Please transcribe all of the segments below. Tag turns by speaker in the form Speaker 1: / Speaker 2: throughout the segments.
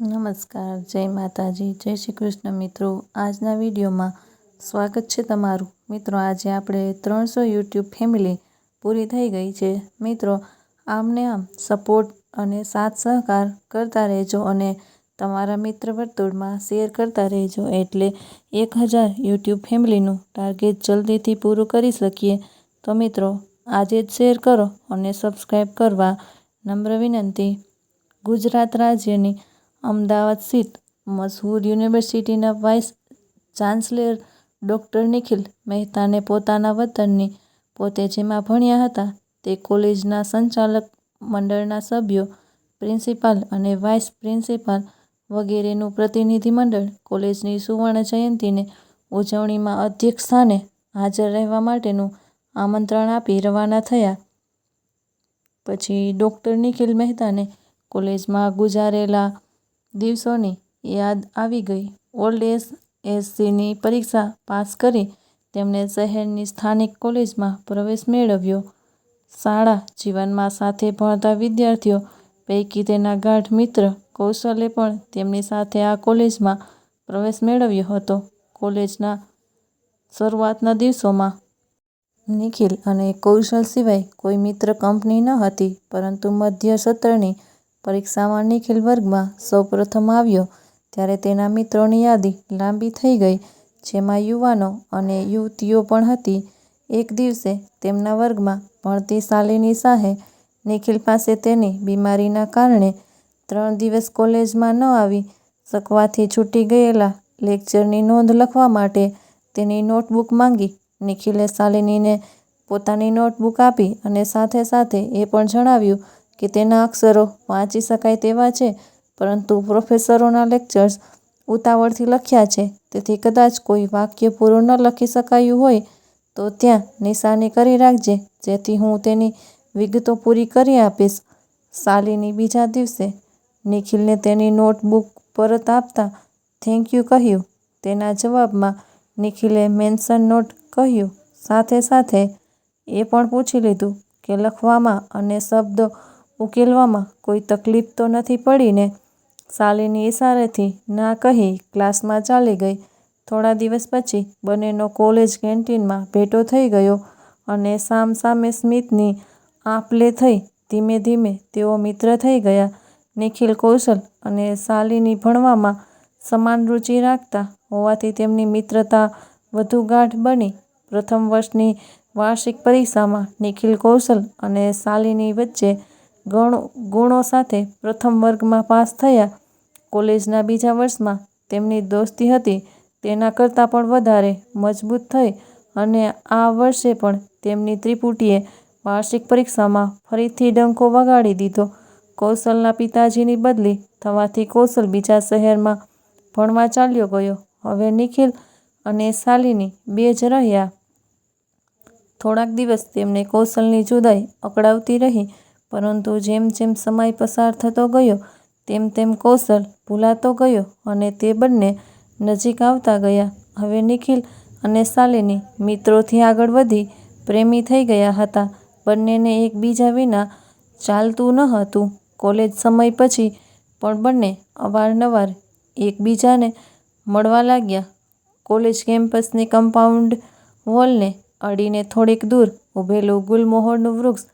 Speaker 1: નમસ્કાર, જય માતાજી, જય શ્રી કૃષ્ણ મિત્રો. આજના વિડીયોમાં સ્વાગત છે તમારું. મિત્રો, આજે આપણે ત્રણસો યુટ્યુબ ફેમિલી પૂરી થઈ ગઈ છે. મિત્રો, આમને આમ સપોર્ટ અને સાથ સહકાર કરતા રહેજો અને તમારા મિત્ર વર્તુળમાં શેર કરતા રહેજો. એટલે એક હજાર યુટ્યુબ ફેમિલીનું ટાર્ગેટ જલ્દીથી પૂરું કરી શકીએ. તો મિત્રો, આજે જ શેર કરો અને સબસ્ક્રાઈબ કરવા નમ્ર વિનંતી. ગુજરાત રાજ્યની અમદાવાદ સ્થિત મશહૂર યુનિવર્સિટીના વાઇસ ચાન્સેલર ડૉક્ટર નિખિલ મહેતાને પોતાના વતનની પોતે જેમાં ભણ્યા હતા તે કોલેજના સંચાલક મંડળના સભ્યો, પ્રિન્સિપાલ અને વાઇસ પ્રિન્સિપાલ વગેરેનું પ્રતિનિધિમંડળ કોલેજની સુવર્ણ જયંતીને ઉજવણીમાં અધ્યક્ષ સ્થાને હાજર રહેવા માટેનું આમંત્રણ આપી રવાના થયા. પછી ડૉક્ટર નિખિલ મહેતાને કોલેજમાં ગુજારેલા દિવસોની યાદ આવી ગઈ. ઓલ્ડ એસ એસસીની પરીક્ષા પાસ કરી તેમણે શહેરની સ્થાનિક કોલેજમાં પ્રવેશ મેળવ્યો. શાળા જીવનમાં સાથે ભણતા વિદ્યાર્થીઓ પૈકી તેના ગાઢ મિત્ર કૌશલે પણ તેમની સાથે આ કોલેજમાં પ્રવેશ મેળવ્યો હતો. કોલેજના શરૂઆતના દિવસોમાં નિખિલ અને કૌશલ સિવાય કોઈ મિત્ર કંપની ન હતી, પરંતુ મધ્ય સત્રની પરીક્ષામાં નિખિલ વર્ગમાં સૌ પ્રથમ આવ્યો ત્યારે તેના મિત્રોની યાદી લાંબી થઈ ગઈ, જેમાં યુવાનો અને યુવતીઓ પણ હતી. એક દિવસે તેમના વર્ગમાં ભણતી શાલિની શાહે નિખિલ પાસે તેની બીમારીના કારણે ત્રણ દિવસ કોલેજમાં ન આવી શકવાથી છૂટી ગયેલા લેક્ચરની નોંધ લખવા માટે તેની નોટબુક માંગી. નિખિલે શાલિનીને પોતાની નોટબુક આપી અને સાથે સાથે એ પણ જણાવ્યું કે તેના અક્ષરો વાંચી શકાય તેવા છે, પરંતુ પ્રોફેસરોના લેક્ચર્સ ઉતાવળથી લખ્યા છે. તેથી કદાચ કોઈ વાક્ય પૂરું ન લખી શકાયું હોય, તો ત્યાં નિશાની કરી રાખજે, જેથી હું તેની વિગતો પૂરી કરી આપીશ. શાલીની બીજા દિવસે નિખિલને તેની નોટબુક પરત આપતા થેન્ક યુ કહ્યું. તેના જવાબમાં નિખિલે મેન્શન નોટ કહ્યું. સાથે સાથે એ પણ પૂછી લીધું કે લખવામાં અને શબ્દો ઉકેલવામાં કોઈ તકલીફ તો નથી પડી ને શાલિની ઇશારેથી ના કહી ક્લાસમાં ચાલી ગઈ. થોડા દિવસ પછી બંનેનો કોલેજ કેન્ટીનમાં ભેટો થઈ ગયો અને સામ સામે સ્મિતની આપ થઈ ધીમે ધીમે તેઓ મિત્ર થઈ ગયા. નિખિલ કૌશલ અને શાલિની ભણવામાં સમાન રુચિ રાખતા હોવાથી તેમની મિત્રતા વધુ ગાઢ બની. પ્રથમ વર્ષની વાર્ષિક પરીક્ષામાં નિખિલ કૌશલ અને શાલિની વચ્ચે ગુણો સાથે પ્રથમ વર્ગમાં પાસ થયા. કોલેજના બીજા વર્ષમાં તેમની દોસ્તી હતી. તેના કરતાં પણ વધારે મજબૂત થઈ અને આ વર્ષે પણ તેમની ત્રિપુટીએ વાર્ષિક પરીક્ષામાં ફરીથી ડંકો વગાડી દીધો. કૌશલના પિતાજીની બદલી થવાથી કૌશલ બીજા શહેરમાં ભણવા ચાલ્યો ગયો. હવે નિખિલ અને શાલિની બે જ રહ્યા. થોડાક દિવસ તેમને કૌશલની જુદાઈ અકળાવતી રહી. પરંતુ જેમ જેમ સમય પસાર થતો ગયો, તેમ તેમ કૌશલ ભૂલાતો ગયો અને તે બંને નજીક આવતા ગયા. હવે નિખિલ અને શાલિની મિત્રોથી આગળ વધી પ્રેમી થઈ ગયા હતા. બંનેને એકબીજા વિના ચાલતું ન હતું. કોલેજ સમય પછી પણ બંને અવારનવાર એકબીજાને મળવા લાગ્યા. કોલેજ કેમ્પસની કમ્પાઉન્ડ વોલને અડીને થોડીક દૂર ઊભેલું ગુલમોહરનું વૃક્ષ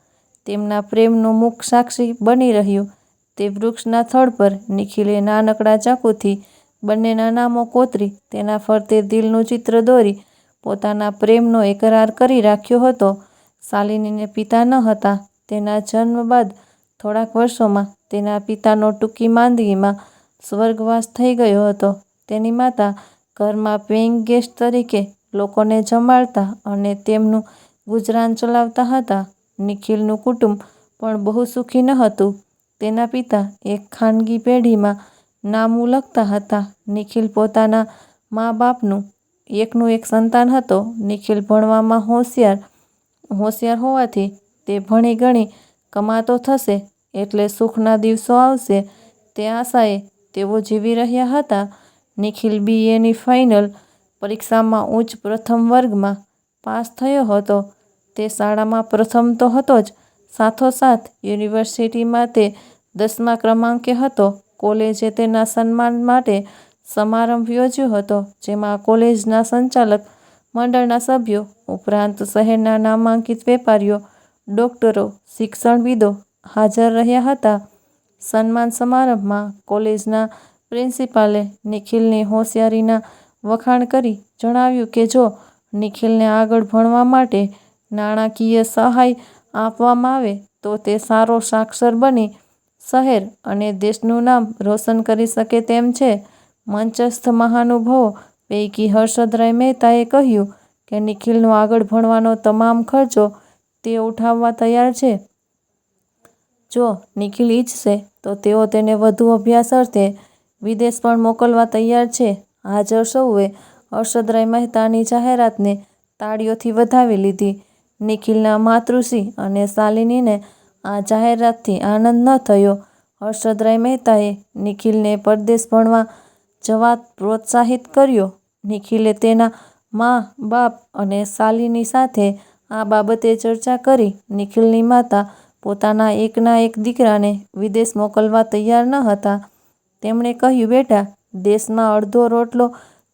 Speaker 1: તેમના પ્રેમનું મુખ સાક્ષી બની રહ્યું. તે વૃક્ષના થડ પર નિખિલે નાનકડા ચાકુથી બંનેના નામો કોતરી, તેના ફરતે દિલનું ચિત્ર દોરી, પોતાના પ્રેમનો એકરાર કરી રાખ્યો હતો. શાલિનીને પિતા ન હતા. તેના જન્મ બાદ થોડાક વર્ષોમાં તેના પિતાનો ટૂંકી માંદગીમાં સ્વર્ગવાસ થઈ ગયો હતો. તેની માતા ઘરમાં પેઇંગ ગેસ્ટ તરીકે લોકોને જમાડતા અને તેમનું ગુજરાન ચલાવતા હતા. નિખિલનું કુટુંબ પણ બહુ સુખી ન હતું. તેના પિતા એક ખાનગી પેઢીમાં નામું લખતા હતા. નિખિલ પોતાના મા બાપનું એકનું એક સંતાન હતો. નિખિલ ભણવામાં હોશિયાર હોશિયાર હોવાથી તે ભણી ગણી કમાતો થશે એટલે સુખના દિવસો આવશે તે આશાએ તેઓ જીવી રહ્યા હતા. નિખિલ બી એની ફાઇનલ પરીક્ષામાં ઉચ્ચ પ્રથમ વર્ગમાં પાસ થયો હતો. તે શાળામાં પ્રથમ તો હતો જ. સાથોસાથ યુનિવર્સિટીમાં તે દસમા ક્રમાંકે હતો. કોલેજે તેના સન્માન માટે સમારંભ યોજ્યો હતો, જેમાં કોલેજના સંચાલક, મંડળના સભ્યો, ઉપરાંત શહેરના નામાંકિત વેપારીઓ, ડોક્ટરો, શિક્ષણવિદો હાજર રહ્યા હતા. સન્માન સમારંભમાં કોલેજના પ્રિન્સિપાલે નિખિલની હોશિયારીના વખાણ કરી જણાવ્યું કે જો નિખિલને આગળ ભણવા માટે નાણાકીય સહાય આપવામાં આવે તો તે સારો સાક્ષર બની. શહેર અને દેશનું નામ રોશન કરી શકે તેમ છે. મંચસ્થ મહાનુભાવો પૈકી હર્ષદરાય મહેતાએ કહ્યું કે નિખિલનો આગળ ભણવાનો તમામ ખર્ચો તે ઉઠાવવા તૈયાર છે. જો નિખિલ ઈચ્છશે તો તેઓ તેને વધુ અભ્યાસ અર્થે વિદેશ પણ મોકલવા તૈયાર છે. હાજર સૌએ હર્ષદરાય મહેતાની જાહેરાતને તાળીઓથી વધાવી લીધી. નિખિલના માતૃશ્રી અને શાલિનીને આ જાહેરાતથી આનંદ ન થયો. હર્ષદરાય મહેતાએ નિખિલને પરદેશ ભણવા જવા પ્રોત્સાહિત કર્યો. નિખિલે તેના મા, બાપ અને શાલિની સાથે આ બાબતે ચર્ચા કરી. નિખિલની માતા પોતાના એકના એક દીકરાને વિદેશ મોકલવા તૈયાર ન હતા. તેમણે કહ્યું, બેટા, દેશમાં અડધો રોટલો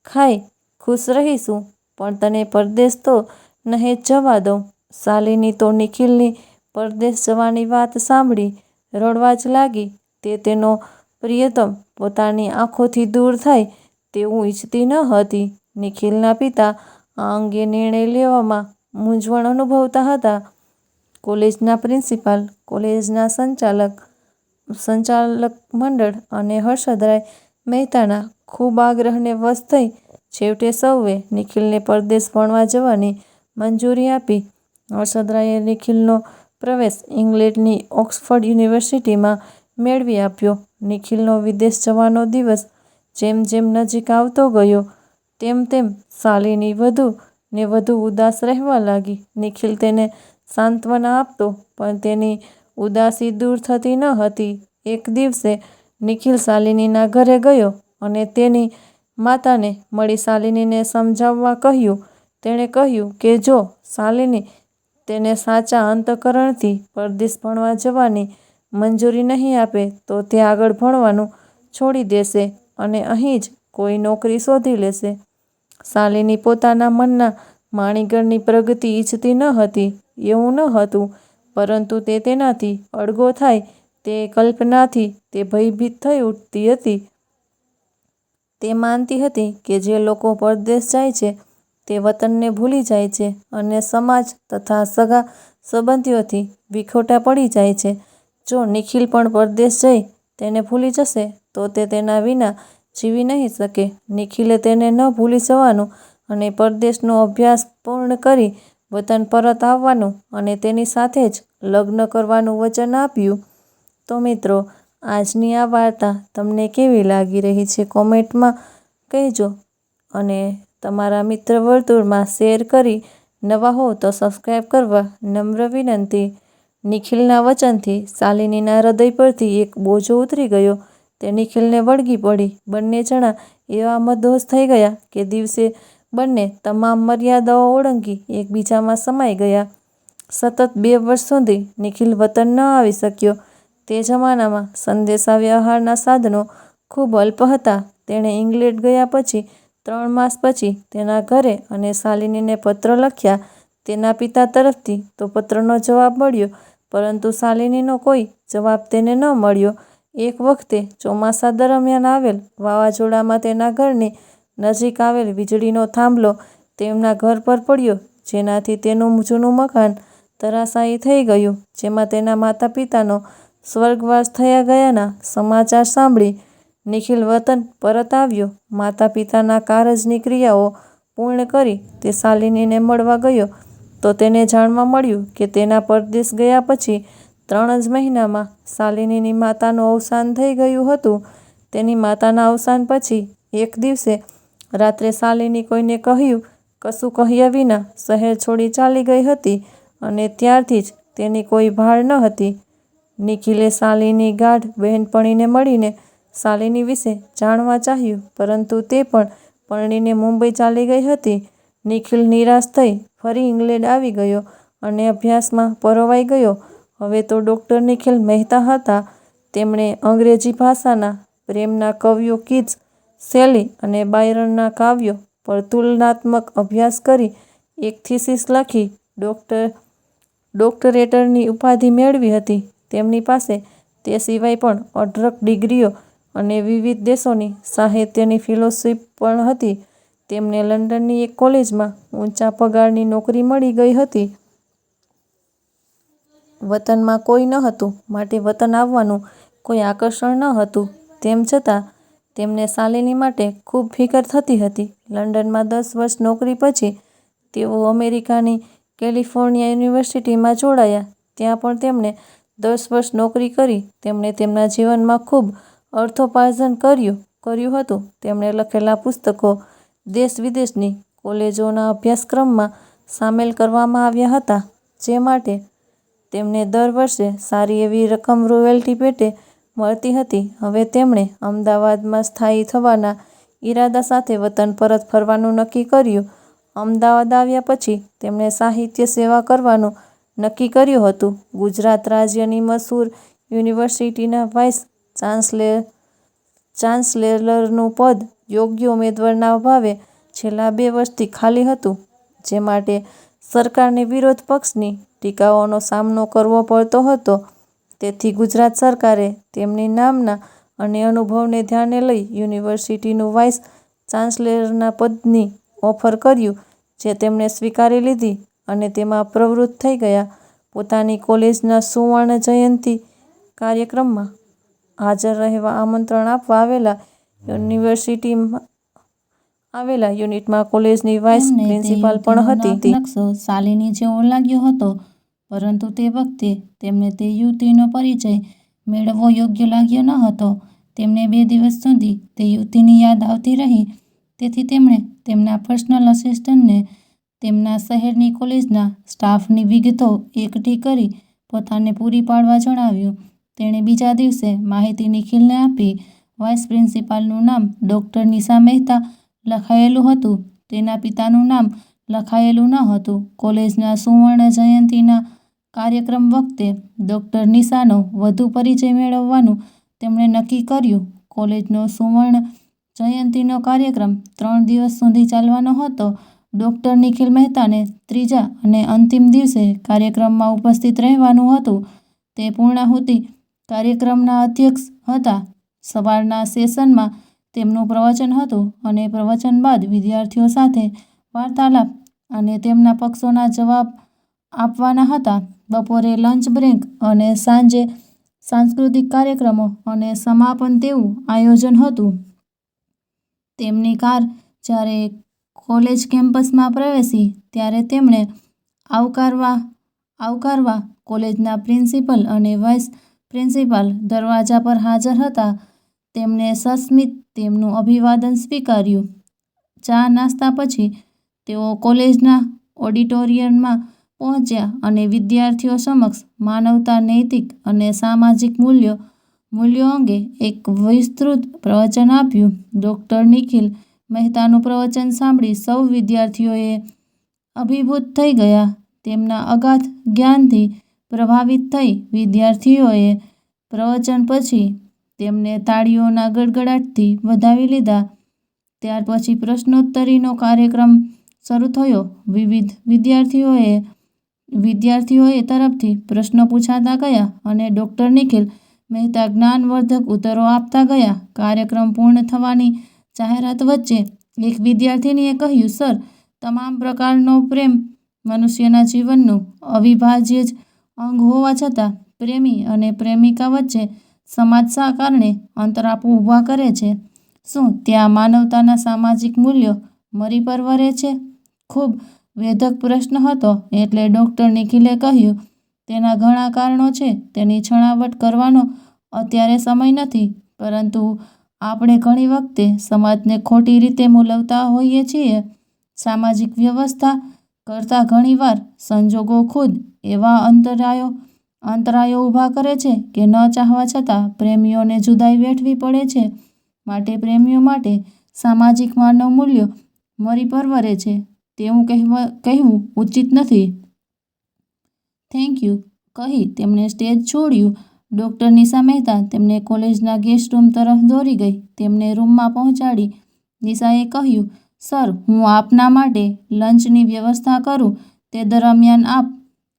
Speaker 1: ખાઈ ખુશ રહીશું, પણ તને પરદેશ તો નહીં જવા દઉં. શાલિની તો નિખિલની પરદેશ જવાની વાત સાંભળી રડવા જ લાગી. તે તેનો પ્રિયતમ પોતાની આંખોથી દૂર થાય તેવું ઈચ્છતી ન હતી. નિખિલના પિતા આ અંગે નિર્ણય લેવામાં મૂંઝવણ અનુભવતા હતા. કોલેજના પ્રિન્સિપાલ, કોલેજના સંચાલક સંચાલક મંડળ અને હર્ષદરાય મહેતાના ખૂબ આગ્રહને વશ થઈ છેવટે સૌએ નિખિલને પરદેશ ભણવા જવાની મંજૂરી આપી. હર્ષદરાયે નિખિલનો પ્રવેશ ઇંગ્લેન્ડની ઓક્સફર્ડ યુનિવર્સિટીમાં મેળવી આપ્યો. નિખિલનો વિદેશ જવાનો દિવસ જેમ જેમ નજીક આવતો ગયો, તેમ તેમ શાલિની વધુ ને વધુ ઉદાસ રહેવા લાગી. નિખિલ તેને સાંત્વના આપતો, પણ તેની ઉદાસી દૂર થતી ન હતી. એક દિવસે નિખિલ શાલિનીના ઘરે ગયો અને તેની માતાને મળી શાલિનીને સમજાવવા કહ્યું. તેણે કહ્યું કે જો શાલિની તેને સાચા અંતઃકરણથી પરદેશ ભણવા જવાની મંજૂરી નહીં આપે તો તે આગળ ભણવાનું છોડી દેશે અને અહીં જ કોઈ નોકરી શોધી લેશે. શાલિની પોતાના મનના માણીગરની પ્રગતિ ઈચ્છતી ન હતી, એવું ન હતું, પરંતુ તે તેનાથી અડગો થાય તે કલ્પનાથી તે ભયભીત થઈ ઉઠતી હતી. તે માનતી હતી કે જે લોકો પરદેશ જાય છે તે વતનને ભૂલી જાય છે અને સમાજ તથા સગા સંબંધીઓથી વિખોટા પડી જાય છે. જો નિખિલ પણ પરદેશ જઈ તેને ભૂલી જશે, તો તે તેના વિના જીવી નહીં શકે. નિખિલે તેને ન ભૂલી જવાનું અને પરદેશનો અભ્યાસ પૂર્ણ કરી વતન પરત આવવાનું અને તેની સાથે જ લગ્ન કરવાનું વચન આપ્યું. તો મિત્રો, આજની આ વાર્તા તમને કેવી લાગી રહી છે કોમેન્ટમાં કહેજો અને તમારા મિત્ર વર્તુળમાં શેર કરી નવા હો તો સબસ્ક્રાઈબ કરવા નમ્ર વિનંતી. નિખિલના વચનથી શાલિનીના હૃદય પરથી એક બોજો ઉતરી ગયો. તે નિખિલને વળગી પડી. બંને જણા એવા મદહોશ થઈ ગયા કે દિવસે બંને તમામ મર્યાદાઓ ઓળંગી એકબીજામાં સમાઈ ગયા. સતત બે વર્ષ સુધી નિખિલ વતન ન આવી શક્યો. તે જમાનામાં સંદેશા વ્યવહારના સાધનો ખૂબ અલ્પ હતા. તેણે ઇંગ્લેન્ડ ગયા પછી ત્રણ માસ પછી તેના ઘરે અને શાલિનીને પત્ર લખ્યા તેના પિતા તરફથી તો પત્રનો જવાબ મળ્યો, પરંતુ શાલિનીનો કોઈ જવાબ તેને ન મળ્યો. એક વખતે ચોમાસા દરમિયાન આવેલ વાવાઝોડામાં તેના ઘરની નજીક આવેલ વીજળીનો થાંભલો તેમના ઘર પર પડ્યો, જેનાથી તેનું જૂનું મકાન ધરાશાયી થઈ ગયું, જેમાં તેના માતા પિતાનો સ્વર્ગવાસ થયા ગયાના સમાચાર સાંભળી નિખિલ વતન પરત આવ્યો. માતા પિતાના કારજની ક્રિયાઓ પૂર્ણ કરી તે શાલિનીને મળવા ગયો. તો તેને જાણવા મળ્યું કે તેના પરદેશ ગયા પછી ત્રણ જ મહિનામાં શાલિનીની માતાનું અવસાન થઈ ગયું હતું. તેની માતાના અવસાન પછી એક દિવસે રાત્રે શાલિની કોઈને કહ્યું, કશું કહ્યા વિના શહેર છોડી ચાલી ગઈ હતી અને ત્યારથી જ તેની કોઈ ભાળ ન હતી. નિખિલે શાલિની ગાઢ બહેનપણીને મળીને શાલિની વિશે જાણવા ચાહ્યું, પરંતુ તે પણ પરણીને મુંબઈ ચાલી ગઈ હતી. નિખિલ નિરાશ થઈ ફરી ઇંગ્લેન્ડ આવી ગયો અને અભ્યાસમાં પરોવાઈ ગયો. હવે તો ડૉક્ટર નિખિલ મહેતા હતા. તેમણે અંગ્રેજી ભાષાના પ્રેમના કવિઓ કીટ્સ શેલી અને બાયરનના કાવ્યો પર તુલનાત્મક અભ્યાસ કરી એક થીસીસ લખી ડોક્ટરેટરની ઉપાધિ મેળવી હતી. તેમની પાસે તે સિવાય પણ અઢળક ડિગ્રીઓ અને વિવિધ દેશોની સાહિત્યની ફેલોશિપ પણ હતી. તેમને લંડનની એક કોલેજમાં ઊંચા પગારની નોકરી મળી ગઈ હતી. વતનમાં કોઈ ન હતું, માટે વતન આવવાનું કોઈ આકર્ષણ ન હતું. તેમ છતાં, તેમને શાલિની માટે ખૂબ ફિકર થતી હતી. લંડનમાં દસ વર્ષ નોકરી પછી, તેઓ અમેરિકાની કેલિફોર્નિયા યુનિવર્સિટીમાં જોડાયા. ત્યાં પણ તેમણે દસ વર્ષ નોકરી કરી. તેમણે તેમના જીવનમાં ખૂબ અર્થોપાર્જન કર્યું કર્યું હતું. તેમણે લખેલા પુસ્તકો દેશ-વિદેશની કોલેજોના અભ્યાસક્રમમાં સામેલ કરવામાં આવ્યા હતા, જે માટે તેમને દર વર્ષે સારી એવી રકમ રોયલ્ટી પેટે મળતી હતી. હવે તેમણે અમદાવાદમાં સ્થાયી થવાના ઈરાદા સાથે વતન પરત ફરવાનું નક્કી કર્યું. અમદાવાદ આવ્યા પછી તેમણે સાહિત્ય સેવા કરવાનું નક્કી કર્યું હતું. ગુજરાત રાજ્યની મસૂર યુનિવર્સિટીના વાઇસ ચાન્સેલરનું પદ યોગ્ય ઉમેદવારના અભાવે છેલ્લા બે વર્ષથી ખાલી હતું, જે માટે સરકારને વિરોધ પક્ષની ટીકાઓનો સામનો કરવો પડતો હતો. તેથી ગુજરાત સરકારે તેમની નામના અને અનુભવને ધ્યાને લઈ યુનિવર્સિટીનું વાઇસ ચાન્સલેરના પદની ઓફર કર્યું, જે તેમણે સ્વીકારી લીધી અને તેમાં પ્રવૃત્ત થઈ ગયા. પોતાની કોલેજના સુવર્ણ જયંતી કાર્યક્રમમાં હાજર રહેવા આમંત્રણ આપવા આવેલા યુનિટમાં કોલેજની વાઇસ પ્રિન્સિપાલ પણ હતી.
Speaker 2: નકશો શાલિની જેવો લાગ્યો હતો, પરંતુ તે વખતે તેમને તે યુવતીનો પરિચય મેળવવો યોગ્ય લાગ્યો ન હતો. તેમને બે દિવસ સુધી તે યુવતીની યાદ આવતી રહી. તેથી તેમણે તેમના પર્સનલ અસિસ્ટન્ટને તેમના શહેરની કોલેજના સ્ટાફની વિગતો એકઠી કરી પોતાને પૂરી પાડવા જણાવ્યું. તેણે બીજા દિવસે માહિતી નિખિલને આપી. વાઇસ પ્રિન્સિપાલનું નામ ડોક્ટર નિશા મહેતા લખાયેલું હતું. તેના પિતાનું નામ લખાયેલું ન હતું. કોલેજના સુવર્ણ જયંતીના કાર્યક્રમ વખતે ડૉક્ટર નિશાનો વધુ પરિચય મેળવવાનું તેમણે નક્કી કર્યું. કોલેજનો સુવર્ણ જયંતીનો કાર્યક્રમ ત્રણ દિવસ સુધી ચાલવાનો હતો. ડૉક્ટર નિખિલ મહેતાને ત્રીજા અને અંતિમ દિવસે કાર્યક્રમમાં ઉપસ્થિત રહેવાનું હતું. તે પૂર્ણાહુતિ કાર્યક્રમના અધ્યક્ષ હતા. સવારના સેશનમાં તેમનું પ્રવચન હતું અને પ્રવચન બાદ વિદ્યાર્થીઓ સાથે વાર્તાલાપ અને તેમના પક્ષોના જવાબ આપવાના હતા. બપોરે લંચ બ્રેક અને સાંજે સાંસ્કૃતિક કાર્યક્રમો અને સમાપન તેવું આયોજન હતું. તેમની કાર જ્યારે કોલેજ કેમ્પસમાં પ્રવેશી ત્યારે તેમને આવકારવા કોલેજના પ્રિન્સિપલ અને વાઇસ પ્રિન્સિપાલ દરવાજા પર હાજર હતા. તેમણે સસ્મિત તેમનું અભિવાદન સ્વીકાર્યું. ચા-નાસ્તા પછી તેઓ કોલેજના ઓડિટોરિયમમાં પહોંચ્યા અને વિદ્યાર્થીઓ સમક્ષ માનવતા, નૈતિક અને સામાજિક મૂલ્યો અંગે એક વિસ્તૃત પ્રવચન આપ્યું. ડૉક્ટર નિખિલ મહેતાનું પ્રવચન સાંભળી સૌ વિદ્યાર્થીઓએ અભિભૂત થઈ ગયા. તેમના અગાધ જ્ઞાનથી પ્રભાવિત થઈ વિદ્યાર્થીઓએ પ્રવચન પછી તેમને તાળીઓના ગડગડાટથી વધાવી લીધા. ત્યાર પછી પ્રશ્નોત્તરીનો કાર્યક્રમ શરૂ થયો. વિવિધ વિદ્યાર્થીઓએ વિદ્યાર્થીઓએ તરફથી પ્રશ્નો પૂછાતા ગયા અને ડૉક્ટર નિખિલ મહેતા જ્ઞાનવર્ધક ઉત્તરો આપતા ગયા. કાર્યક્રમ પૂર્ણ થવાની જાહેરાત વચ્ચે એક વિદ્યાર્થીનીએ કહ્યું, સર, તમામ પ્રકારનો પ્રેમ મનુષ્યના જીવનનું અવિભાજ્ય અંગ હોવા છતાં પ્રેમી અને પ્રેમિકા વચ્ચે સમાજ શા કારણે અંતરાપો ઊભા કરે છે? શું ત્યાં માનવતાના સામાજિક મૂલ્યો મરી પરવરે છે? ખૂબ વેધક પ્રશ્ન હતો એટલે ડૉક્ટર નિખિલે કહ્યું, તેના ઘણા કારણો છે. તેની છણાવટ કરવાનો અત્યારે સમય નથી. પરંતુ આપણે ઘણી વખતે સમાજને ખોટી રીતે મૂલવતા હોઈએ છીએ. સામાજિક વ્યવસ્થા કરતાં ઘણીવાર સંજોગો ખુદ એવા અંતરાયો ઊભા કરે છે કે ન ચાહવા છતાં પ્રેમીઓને જુદાઈ વેઠવી પડે છે. માટે પ્રેમીઓ માટે સામાજિક માનવ મૂલ્યો મરી પરવરે છે તેવું કહેવું ઉચિત નથી. થેન્ક યુ, કહી તેમણે સ્ટેજ છોડ્યું. ડૉક્ટર નિશા મહેતા તેમને કોલેજના ગેસ્ટ રૂમ તરફ દોરી ગઈ તેમને રૂમમાં પહોંચાડી નિશાએ કહ્યું સર, હું આપના માટે લંચની વ્યવસ્થા કરું. તે દરમિયાન આપ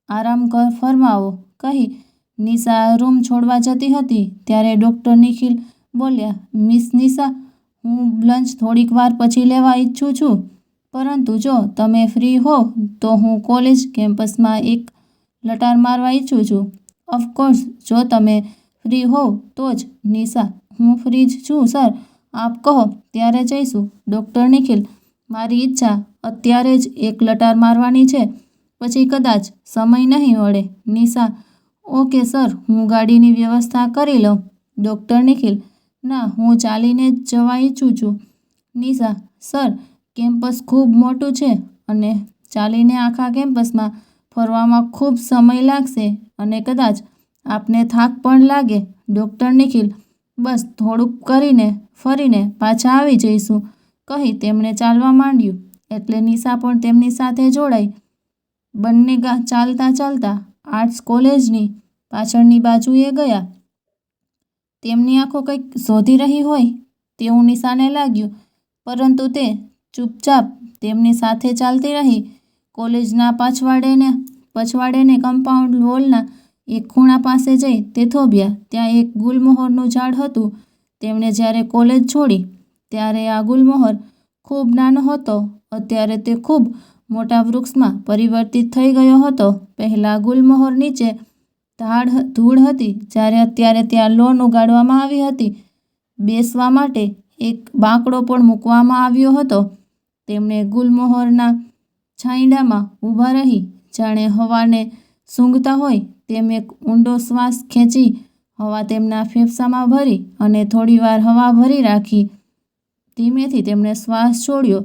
Speaker 2: આરામ કર, ફરમાવો. કહી નિશા રૂમ છોડવા જતી હતી, ત્યારે ડૉક્ટર નિખિલ બોલ્યા, મિસ નિશા, હું લંચ થોડીક વાર પછી લેવા ઈચ્છું છું. પરંતુ જો તમે ફ્રી હો, તો હું કોલેજ કેમ્પસમાં એક લટાર મારવા ઈચ્છું છું. ઓફકોર્સ જો તમે ફ્રી હોવ તો જ. નિશા, હું ફ્રી જ છું, સર. આપ કહો, ત્યારે જઈશું. ડૉક્ટર નિખિલ મારી ઈચ્છા અત્યારે જ એક લટાર મારવાની છે. પછી કદાચ સમય નહીં મળે નિશા, ઓકે સર, હું ગાડીની વ્યવસ્થા કરી લઉં. ડૉક્ટર નિખિલ, ના, હું ચાલીને જ જવા ઈચ્છું છું. નિશા, સર, કેમ્પસ ખૂબ મોટું છે અને ચાલીને આખા કેમ્પસમાં ફરવામાં ખૂબ સમય લાગશે અને કદાચ આપને થાક પણ લાગે. ડૉક્ટર નિખિલ, બસ થોડુંક કરીને ફરીને પાછા આવી જઈશું. કહી તેમણે ચાલવા માંડ્યું. એટલે નિશા પણ તેમની સાથે જોડાઈ. બંને ચાલતા ચાલતા આર્ટ્સ કોલેજની પાછળની બાજુએ ગયા. તેમની આંખો કંઈક શોધી રહી હોય તેવું નિશાને લાગ્યું, પરંતુ તે ચૂપચાપ તેમની સાથે ચાલતી રહી. કોલેજના પછવાડેને પછવાડેને કમ્પાઉન્ડ વોલના એક ખૂણા પાસે જઈ તે થોભ્યા. ત્યાં એક ગુલમોહરનું ઝાડ હતું. તેમણે જ્યારે કોલેજ છોડી ત્યારે આ ગુલમોહર ખૂબ નાનો હતો. અત્યારે તે ખૂબ મોટા વૃક્ષમાં પરિવર્તિત થઈ ગયો હતો. પહેલાં ગુલમોહર નીચે ધાડ ધૂળ હતી. જ્યારે અત્યારે ત્યાં લોન ઉગાડવામાં આવી હતી. બેસવા માટે એક બાંકડો પણ મૂકવામાં આવ્યો હતો. તેમણે ગુલમોહરના છાંયડામાં ઊભા રહી. જાણે હવાને સૂંઘતા હોય તેમ એક ઊંડો શ્વાસ ખેંચી હવા તેમના ફેફસામાં ભરી અને થોડીવાર હવા ભરી રાખી. ધીમેથી તેમણે શ્વાસ છોડ્યો.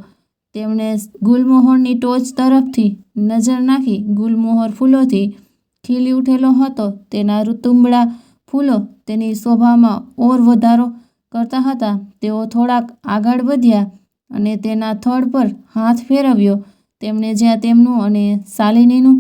Speaker 2: તેમણે ગુલમોહરની ટોચ તરફથી નજર નાખી. ગુલમોહર ફૂલોથી ખીલી ઉઠેલો હતો. તેના ઋતુંબળા ફૂલો તેની શોભામાં ઓર વધારો કરતા હતા. તેઓ થોડાક આગળ વધ્યા અને તેના થડ પર હાથ ફેરવ્યો. તેમણે જ્યાં તેમનું અને શાલિનીનું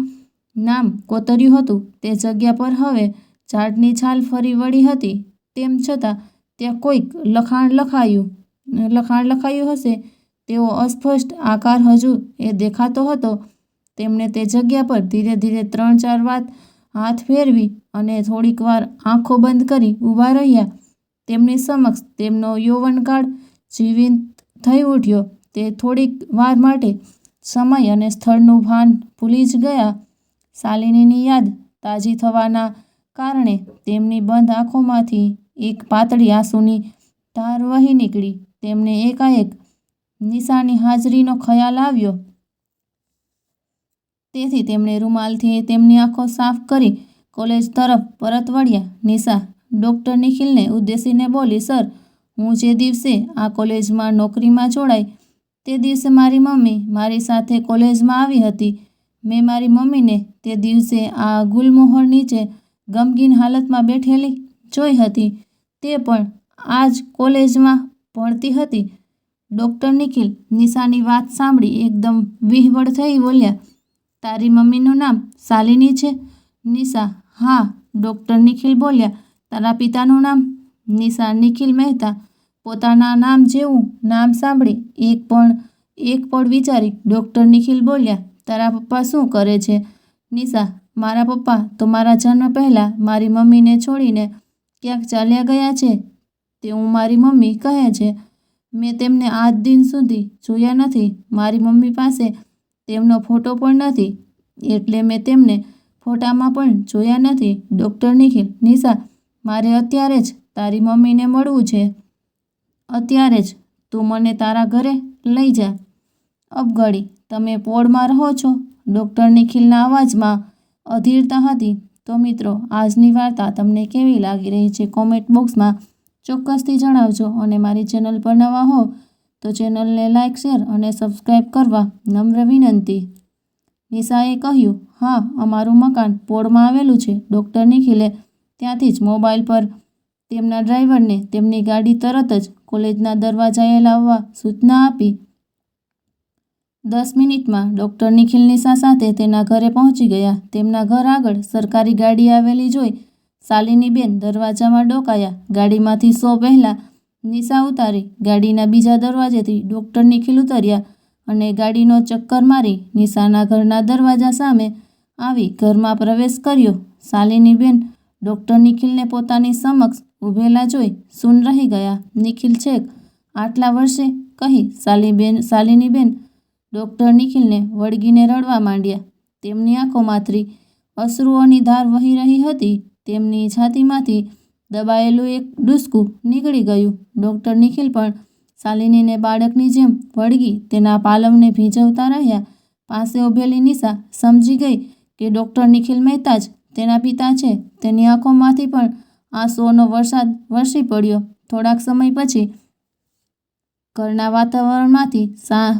Speaker 2: નામ કોતર્યું હતું, તે જગ્યા પર હવે ઝાડની છાલ ફરી વળી હતી. તેમ છતાં ત્યાં કોઈક લખાણ લખાયું. લખાણ લખાયું હશે. તેવો અસ્પષ્ટ આકાર હજુ એ દેખાતો હતો. તેમણે તે જગ્યા પર ધીરે ધીરે ત્રણ ચાર વાત હાથ ફેરવી અને થોડીક વાર આંખો બંધ કરી ઊભા રહ્યા. તેમની સમક્ષ તેમનો યૌવનકાળ જીવંત થઈ ઉઠ્યો. તે થોડીક વાર માટે સમય અને સ્થળનું ભાન ભૂલી જ ગયા. શાલિનીની યાદ તાજી થવાના કારણે તેમની બંધ આંખોમાંથી એક પાતળી આંસુની ધાર વહી નીકળી. તેમને એકાએક નિશાની હાજરીનો ખ્યાલ આવ્યો. તેથી તેમણે રૂમાલથી તેમની આંખો સાફ કરી કોલેજ તરફ પરત વળ્યા. નિશા, ડૉક્ટર નિખિલને ઉદ્દેશીને બોલી, સર, હું જે દિવસે આ કોલેજમાં નોકરીમાં જોડાઈ, તે દિવસે મારી મમ્મી મારી સાથે કોલેજમાં આવી હતી. મેં મારી મમ્મીને તે દિવસે આ ગુલમોહર નીચે ગમગીન હાલતમાં બેઠેલી જોઈ હતી. તે પણ આ જ કોલેજમાં ભણતી હતી. ડૉક્ટર નિખિલ નિશાની વાત સાંભળી એકદમ વિહવળ થઈ બોલ્યા, તારી મમ્મીનું નામ શાલિની છે? નિશા. હા, ડૉક્ટર નિખિલ બોલ્યા, તારા પિતાનું નામ? નિશા નિખિલ મહેતા. પોતાના નામ જેવું નામ સાંભળી. એક પણ, એક પળ વિચારી ડૉક્ટર નિખિલ બોલ્યા, તારા પપ્પા શું કરે છે? નિશા, મારા પપ્પા તો મારા જન્મ પહેલાં મારી મમ્મીને છોડીને ક્યાંક ચાલ્યા ગયા છે. તેવું મારી મમ્મી કહે છે, મેં તેમને આજ દિન સુધી જોયા નથી. મારી મમ્મી પાસે તેમનો ફોટો પણ નથી. એટલે મેં તેમને ફોટામાં પણ જોયા નથી. ડૉક્ટર નિખિલ, નિશા, મારે અત્યારે જ તારી મમ્મીને મળવું છે. અત્યારે જ તું મને તારા ઘરે લઈ જા. અબગડી, તમે પોળમાં રહો છો. ડૉક્ટર નિખિલના અવાજમાં અધીરતા હતી. તો મિત્રો, આજની વાર્તા તમને કેવી લાગી રહી છે કોમેન્ટ બોક્સમાં ચોક્કસથી જણાવજો. અને મારી ચેનલ પર નવા હો, તો ચેનલને લાઇક શેર અને સબસ્ક્રાઈબ કરવા નમ્ર વિનંતી. નિશાએ કહ્યું, હા, અમારું મકાન પોળમાં આવેલું છે. ડૉક્ટર નિખિલે ત્યાંથી જ મોબાઈલ પર તેમના ડ્રાઈવરને તેમની ગાડી તરત જ કોલેજના દરવાજાએ લાવવા સૂચના આપી. દસ મિનિટમાં ડૉક્ટર નિખિલ નિશા સાથે તેના ઘરે પહોંચી ગયા. તેમના ઘર આગળ સરકારી ગાડી આવેલી જોઈ શાલિનીબેન દરવાજામાં ડોકાયા. ગાડીમાંથી સો પહેલાં નિશા ઉતારી, ગાડીના બીજા દરવાજેથી ડૉક્ટર નિખિલ ઉતર્યા અને ગાડીનો ચક્કર મારી નિશાના ઘરના દરવાજા સામે આવી ઘરમાં પ્રવેશ કર્યો. શાલિનીબેન ડૉક્ટર નિખિલને પોતાની સમક્ષ ઊભેલા જોઈ સૂન રહી ગયા. નિખિલ છેક, આટલા વર્ષે કહી શાલીબેન શાલિનીબેન ડૉક્ટર નિખિલને વળગીને રડવા માંડ્યા. તેમની આંખોમાંથી અશ્રુઓની ધાર વહી રહી હતી. તેમની છાતીમાંથી દબાયેલું એક ડૂસકું નીકળી ગયું. ડૉક્ટર નિખિલ પણ શાલિનીને બાળકની જેમ વળગી તેના પાલવને ભીંજવતા રહ્યા. પાસે ઊભેલી નિશા સમજી ગઈ કે ડૉક્ટર નિખિલ મહેતા જ તેના પિતા છે. તેની આંખોમાંથી પણ આંસુઓનો વરસાદ વરસી પડ્યો. થોડાક સમય પછી ઘરના વાતાવરણમાંથી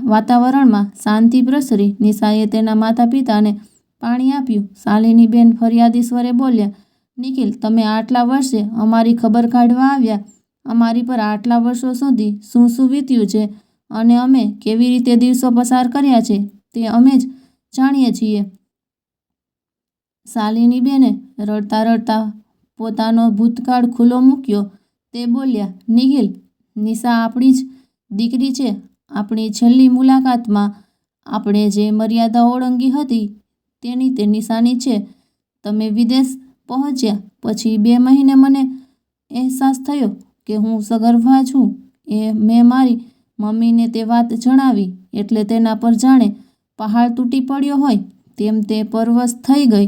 Speaker 2: વાતાવરણમાં શાંતિ પ્રસરી. નિશાએ તેના માતા પિતાને પાણી આપ્યું. શાલિનીબેન ફરિયાદી સ્વરે બોલ્યા નિખિલ, તમે આટલા વર્ષે અમારી ખબર કાઢવા આવ્યા. અમારી પર આટલા વર્ષો સુધી શું શું વીત્યું છે અને અમે કેવી રીતે દિવસો પસાર કર્યા છે તે અમે જ જાણીએ છીએ. શાલિની બેને રડતા રડતા પોતાનો ભૂતકાળ ખુલ્લો મૂક્યો. તે બોલ્યા, નિખિલ, નિશા આપણી જ દીકરી છે. આપણી છેલ્લી મુલાકાતમાં આપણે જે મર્યાદા ઓળંગી હતી તેની તે નિશાની છે. તમે વિદેશ પહોંચ્યા. પછી બે મહિને મને અહેસાસ થયો કે હું સગર્ભા છું. એ મેં મારી મમ્મીને તે વાત જણાવી એટલે તેના પર જાણે પહાડ તૂટી પડ્યો હોય તેમ તે પરવશ થઈ ગઈ.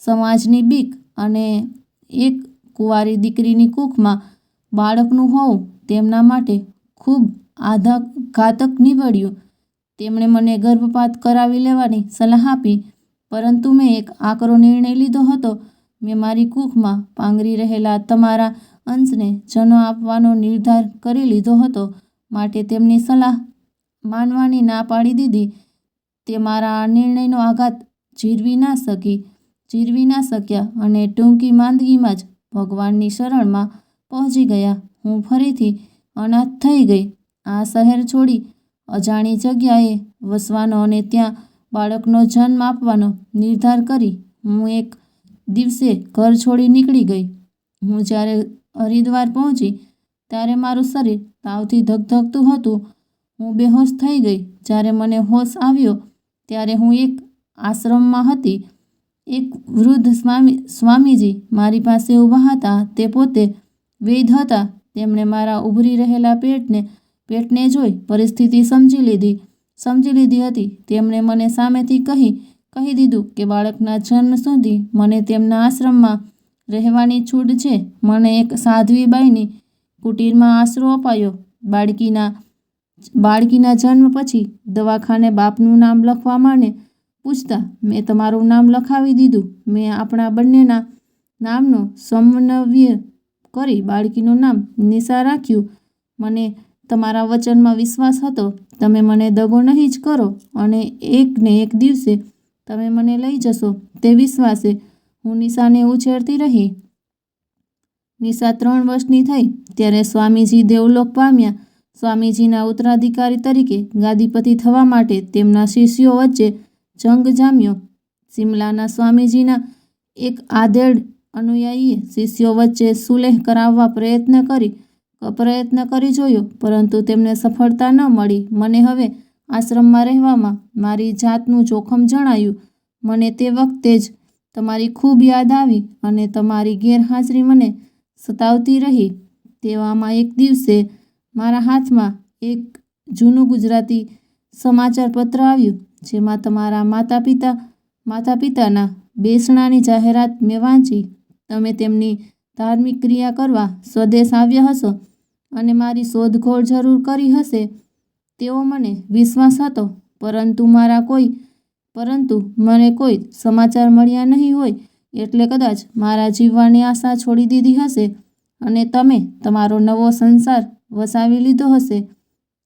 Speaker 2: સમાજની બીક અને એક કુંવારી દીકરીની કૂખમાં બાળકનું હોવું તેમના માટે ખૂબ આધા ઘાતક નીવડ્યું. તેમણે મને ગર્ભપાત કરાવી લેવાની સલાહ આપી, પરંતુ મેં એક આકરો નિર્ણય લીધો હતો મેં મારી કૂખમાં પાંગરી રહેલા તમારા અંશને જન્મ આપવાનો નિર્ધાર કરી લીધો હતો. માટે તેમની સલાહ માનવાની ના પાડી દીધી. તે મારા નિર્ણયનો આઘાત જીરવી ના શકી, જીરવી ના શક્યા અને ટૂંકી માંદગીમાં જ ભગવાનની શરણમાં પહોંચી ગયા. હું ફરીથી અનાથ થઈ ગઈ. આ શહેર છોડી અજાણી જગ્યાએ વસવાનો અને ત્યાં બાળકનો જન્મ આપવાનો નિર્ધાર કરી. હું એક દિવસે ઘર છોડી નીકળી ગઈ. હું જ્યારે હરિદ્વાર પહોંચી, ત્યારે મારું શરીર તાવથી ધગધગતું હતું. હું બેહોશ થઈ ગઈ. જ્યારે મને હોશ આવ્યો, ત્યારે હું એક આશ્રમમાં હતી. એક વૃદ્ધ સ્વામી, સ્વામીજી મારી પાસે ઊભા હતા. તે પોતે વૈધ હતા. તેમણે મારા ઉભરી રહેલા પેટને પેટને જોઈ પરિસ્થિતિ સમજી લીધી. સમજી લીધી હતી. તેમણે મને સામેથી કહી કહી દીધું કે બાળકના જન્મ સુધી મને તેમના આશ્રમમાં રહેવાની છૂટ છે. મને એક સાધ્વી બાઈની કુટીરમાં આશરો અપાયો. બાળકીના બાળકીના જન્મ પછી દવાખાને બાપનું નામ લખવા માંડે. પૂછતા, મેં તમારું નામ લખાવી દીધું. મેં આપણા બંનેના નામનો સમન્વય કરી બાળકીનું નામ નિશા રાખ્યું. મને તમારા વચનમાં વિશ્વાસ હતો. તમે મને દગો નહીં જ કરો. અને એક ને એક દિવસે તમે મને લઈ જશો, તે વિશ્વાસે. હું નિશાને ઉછેરતી રહી. નિશા ત્રણ વર્ષની થઈ, ત્યારે સ્વામીજી દેવલોક પામ્યા. સ્વામીજીના ઉત્તરાધિકારી તરીકે ગાદીપતિ થવા માટે તેમના શિષ્યો વચ્ચે જંગ જામ્યો. સિમલાના સ્વામીજીના એક આધેડ અનુયાયીએ શિષ્યો વચ્ચે સુલેહ કરાવવા પ્રયત્ન કરી પ્રયત્ન કરી જોયો, પરંતુ તેમને સફળતા ન મળી. મને હવે આશ્રમમાં રહેવામાં મારી જાતનું જોખમ જણાયું. મને તે વખતે જ તમારી ખૂબ યાદ આવી અને તમારી ગેરહાજરી મને સતાવતી રહી. તેવામાં એક દિવસે મારા હાથમાં એક જૂનું ગુજરાતી સમાચાર પત્ર આવ્યું, જેમાં તમારા માતા પિતા માતા પિતાના બેસણાની જાહેરાત મેં વાંચી. તમે તેમની ધાર્મિક ક્રિયા કરવા સ્વદેશ આવ્યા હશો અને મારી શોધખોળ જરૂર કરી હશે. તેવો મને વિશ્વાસ હતો, પરંતુ મારા કોઈ, પરંતુ મને કોઈ સમાચાર મળ્યા નહીં હોય એટલે કદાચ મારા જીવવાની આશા છોડી દીધી હશે અને તમે તમારો નવો સંસાર વસાવી લીધો હશે.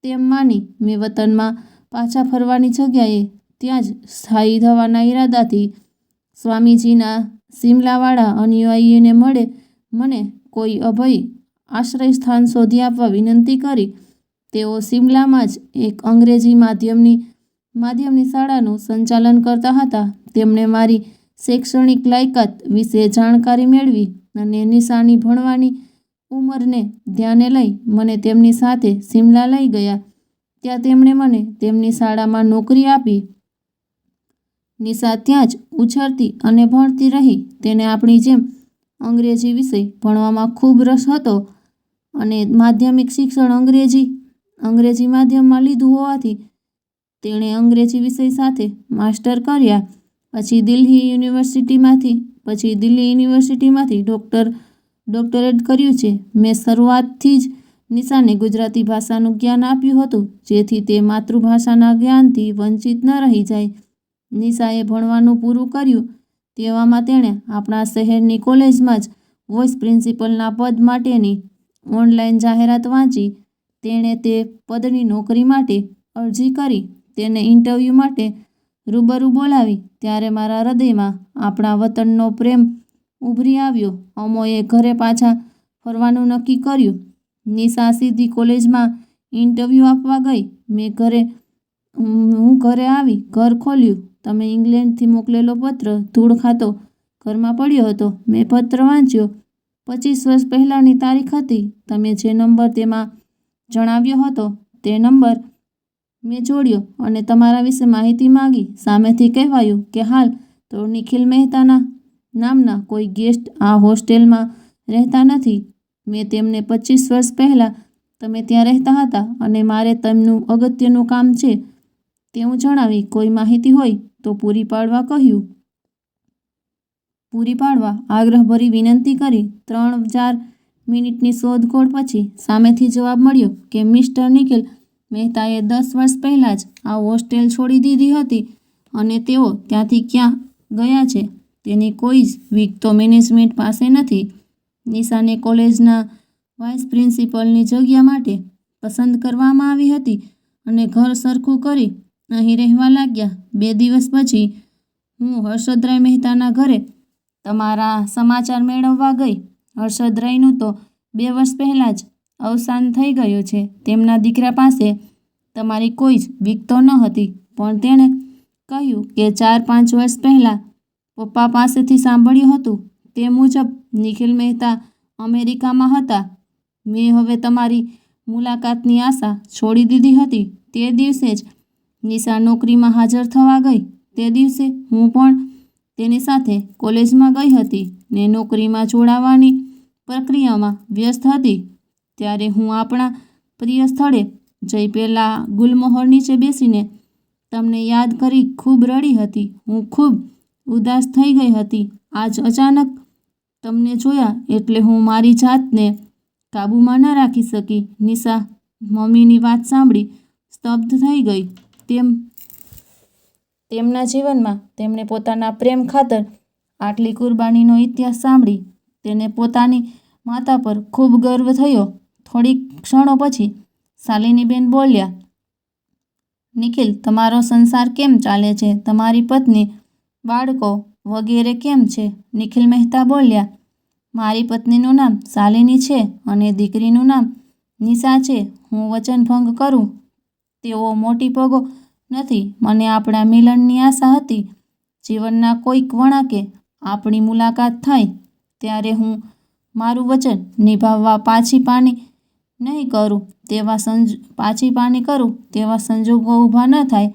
Speaker 2: તેમ માની મેં વતનમાં પાછા ફરવાની જગ્યાએ ત્યાં જ સ્થાયી થવાના ઈરાદાથી સ્વામીજીના સિમલાવાળા અનુયાયીને મળે, મને કોઈ અભય આશ્રય સ્થાન શોધી આપવા વિનંતી કરી તેઓ સિમલામાં જ એક અંગ્રેજી માધ્યમની માધ્યમની શાળાનું સંચાલન કરતા હતા. તેમણે મારી
Speaker 1: શૈક્ષણિક લાયકાત વિશે જાણકારી મેળવી અને નિશાની ભણવાની ઉંમરને ધ્યાને લઈ મને તેમની સાથે સિમલા લઈ ગયા. ત્યાં તેમણે મને તેમની શાળામાં નોકરી આપી. નિશા ત્યાં જ ઉછરતી અને ભણતી રહી. તેને આપણી જેમ અંગ્રેજી વિષય ભણવામાં ખૂબ રસ હતો અને માધ્યમિક શિક્ષણ અંગ્રેજી અંગ્રેજી માધ્યમમાં લીધું હોવાથી તેણે અંગ્રેજી વિષય સાથે માસ્ટર કર્યા. પછી દિલ્હી યુનિવર્સિટીમાંથી, પછી દિલ્હી યુનિવર્સિટીમાંથી ડૉક્ટર, ડૉક્ટરેટ કર્યું છે. મેં શરૂઆતથી જ નિશાને ગુજરાતી ભાષાનું જ્ઞાન આપ્યું હતું, જેથી તે માતૃભાષાના જ્ઞાનથી વંચિત ન રહી જાય. નિશાએ ભણવાનું પૂરું કર્યું, તેવામાં તેણે આપણા શહેરની કોલેજમાં જ વોઇસ પ્રિન્સિપલના પદ માટેની ઓનલાઈન જાહેરાત વાંચી. તેણે તે પદની નોકરી માટે અરજી કરી, તેને ઇન્ટરવ્યૂ માટે રૂબરૂ બોલાવી. ત્યારે મારા હૃદયમાં આપણા વતનનો પ્રેમ ઉભરી આવ્યો. અમોએ ઘરે પાછા ફરવાનું નક્કી કર્યું. નિશા સીધી કોલેજમાં ઇન્ટરવ્યૂ આપવા ગઈ. મેં ઘરે, હું ઘરે આવી, ઘર ખોલ્યું. તમે ઇંગ્લેન્ડથી મોકલેલો પત્ર, ધૂળ ખાતો ઘરમાં પડ્યો હતો. મેં પત્ર વાંચ્યો. પચીસ વર્ષ પહેલાંની તારીખ હતી. તમે જે નંબર તેમાં જણાવ્યો હતો. તે નંબર મેં જોડ્યો અને તમારા વિશે માહિતી માંગી. સામેથી કહેવાયું કે હાલ તો નિખિલ મહેતાના નામના કોઈ ગેસ્ટ આ હોસ્ટેલમાં રહેતા નથી. મેં તેમને પચીસ વર્ષ પહેલાં તમે ત્યાં રહેતા હતા અને મારે તેમનું અગત્યનું કામ છે તેવું જણાવી કોઈ માહિતી હોય તો પૂરી પાડવા કહ્યું. પૂરી પાડવા આગ્રહભરી વિનંતી કરી. ત્રણ ચાર મિનિટની શોધખોળ પછી સામેથી જવાબ મળ્યો કે મિસ્ટર નિખિલ, મહેતાએ દસ વર્ષ પહેલાં જ આ હોસ્ટેલ છોડી દીધી હતી અને તેઓ ત્યાંથી ક્યાં ગયા છે તેની કોઈ જ વીક તો મેનેજમેન્ટ પાસે નથી. નિશાને કોલેજના વાઇસ પ્રિન્સિપલની જગ્યા માટે પસંદ કરવામાં આવી હતી અને ઘર સરખું કરી અહીં રહેવા લાગ્યા. બે દિવસ પછી હું હર્ષદરાય મહેતાના ઘરે તમારા સમાચાર મેળવવા ગઈ. હર્ષદરાયનું તો બે વર્ષ પહેલાં જ અવસાન થઈ ગયું છે. તેમના દીકરા પાસે તમારી કોઈ જ વિગતો ન હતી, પણ તેણે કહ્યું કે ચાર પાંચ વર્ષ પહેલાં પપ્પા પાસેથી સાંભળ્યું હતું તે મુજબ નિખિલ મહેતા અમેરિકામાં હતા. મેં હવે તમારી મુલાકાતની આશા છોડી દીધી હતી. તે દિવસે જ નિશા નોકરીમાં હાજર થવા ગઈ. તે દિવસે હું પણ તેની સાથે કોલેજમાં ગઈ હતી ને નોકરીમાં જોડાવાની પ્રક્રિયામાં વ્યસ્ત હતી. ત્યારે હું આપણા પ્રિય સ્થળે જઈ પહેલાં ગુલમોહર નીચે બેસીને તમને યાદ કરી ખૂબ રડી હતી. હું ખૂબ ઉદાસ થઈ ગઈ હતી. આજ અચાનક તમને જોયા એટલે હું મારી જાતને કાબૂમાં ન રાખી શકી. નિશા મમ્મીની વાત સાંભળી સ્તબ્ધ થઈ ગઈ. તેમ તેમના જીવનમાં તેમણે પોતાના પ્રેમ ખાતર આટલી કુરબાનીનો ઇતિહાસ સાંભળી, તેને પોતાની માતા પર ખૂબ ગર્વ થયો. થોડીક ક્ષણો પછી શાલિનીબેન બોલ્યા, નિખિલ, તમારો સંસાર કેમ ચાલે છે? તમારી પત્ની, બાળકો વગેરે કેમ છે? નિખિલ મહેતા બોલ્યા, મારી પત્નીનું નામ શાલિની છે અને દીકરીનું નામ નિશા છે. હું વચનભંગ કરું. તેઓ મોટી પગો નથી. મને આપણા મિલનની આશા હતી. જીવનના કોઈક વળાંકે આપણી મુલાકાત થાય. ત્યારે હું મારું વચન નિભાવવા પાછી પાની નહીં કરું. તેવા સંજ, પાછી પાની કરું. તેવા સંજોગો ઊભા ન થાય.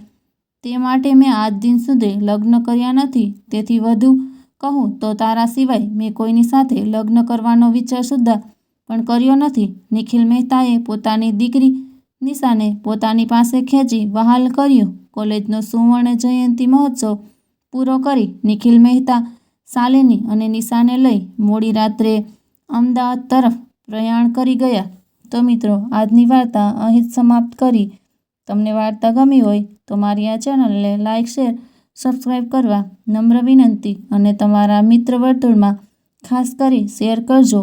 Speaker 1: તે માટે મેં આજ દિન સુધી લગ્ન કર્યા નથી. તેથી વધુ કહું તો તારા સિવાય મેં કોઈની સાથે લગ્ન કરવાનો વિચાર સુદ્ધા પણ કર્યો નથી. નિખિલ મહેતાએ પોતાની દીકરી નિશાને પોતાની પાસે ખેંચી વહાલ કર્યું. કોલેજનો સુવર્ણ જયંતિ મહોત્સવ પૂરો કરી નિખિલ મહેતા, શાલિની અને નિશાને લઈ મોડી રાત્રે અમદાવાદ તરફ પ્રયાણ કરી ગયા. તો મિત્રો, આજની વાર્તા અહીં જ સમાપ્ત કરી. તમને વાર્તા ગમી હોય તો મારી આ ચેનલને લાઇક શેર સબસ્ક્રાઈબ કરવા નમ્ર વિનંતી અને તમારા મિત્ર વર્તુળમાં ખાસ કરી શેર કરજો.